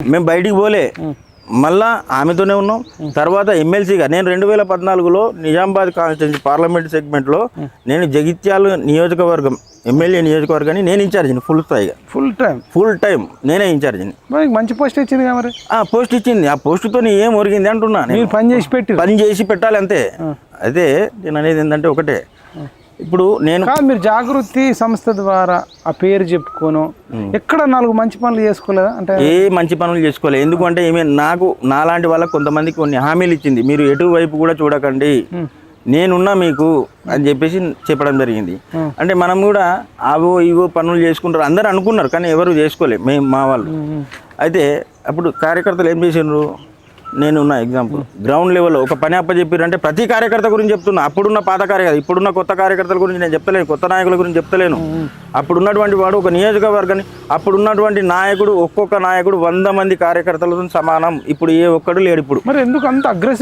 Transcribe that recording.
మేము బయటికి పోలే. మళ్ళా ఆమెతోనే ఉన్నాం. తర్వాత ఎమ్మెల్సీగా నేను రెండు వేల పద్నాలుగులో నిజామాబాద్ కాన్స్టిట్యూన్సీ పార్లమెంట్ సెగ్మెంట్లో నేను జగిత్యాల నియోజకవర్గం ఎమ్మెల్యే నియోజకవర్గాన్ని నేను ఇన్ఛార్జిని ఫుల్ స్థాయిగా. ఫుల్ టైం ఫుల్ టైం నేనే ఇన్ఛార్జిని. మంచి పోస్ట్ ఇచ్చింది మరి? ఆ పోస్ట్ ఇచ్చింది. ఆ పోస్టుతో ఏం ఒరిగింది అంటున్నా నేను. పని చేసి పెట్టి పని చేసి పెట్టాలి అంతే అయితే నేను అనేది ఏంటంటే ఒకటే. ఇప్పుడు నేను కాదు మీరు జాగృతి సంస్థ ద్వారా ఆ పేరు చెప్పుకోను. ఎక్కడ నాలుగు మంచి పనులు చేసుకోలేదా? అంటే ఏ మంచి పనులు చేసుకోలేదు ఎందుకంటే ఏమే నాకు నాలాంటి వాళ్ళకి కొంతమందికి కొన్ని హామీలు ఇచ్చింది. మీరు ఎటువైపు కూడా చూడకండి. నేనున్నా మీకు అని చెప్పేసి చెప్పడం జరిగింది. అంటే మనం కూడా అవో ఇవో పనులు చేసుకుంటారు. అందరు అనుకున్నారు కానీ ఎవరు చేసుకోలేదు మేము మా వాళ్ళు. అయితే అప్పుడు కార్యకర్తలు ఏం చేసిండ్రు? నేనున్న ఎగ్జాంపుల్ గ్రౌండ్ లెవెల్లో ఒక పని అప్పచెప్పారు అంటే ప్రతి కార్యకర్త గురించి చెప్తున్నా. అప్పుడున్న పాత కార్యకర్త ఇప్పుడున్న కొత్త కార్యకర్తల గురించి నేను చెప్తలేను. కొత్త నాయకుల గురించి చెప్తలేను. అప్పుడున్నటువంటి వాడు ఒక నియోజకవర్గాన్ని అప్పుడున్నటువంటి నాయకుడు ఒక్కొక్క నాయకుడు వంద మంది కార్యకర్తలతో సమానం. ఇప్పుడు ఏ ఒక్కడు లేడు ఇప్పుడు. మరి ఎందుకు అంత అగ్రెసివ్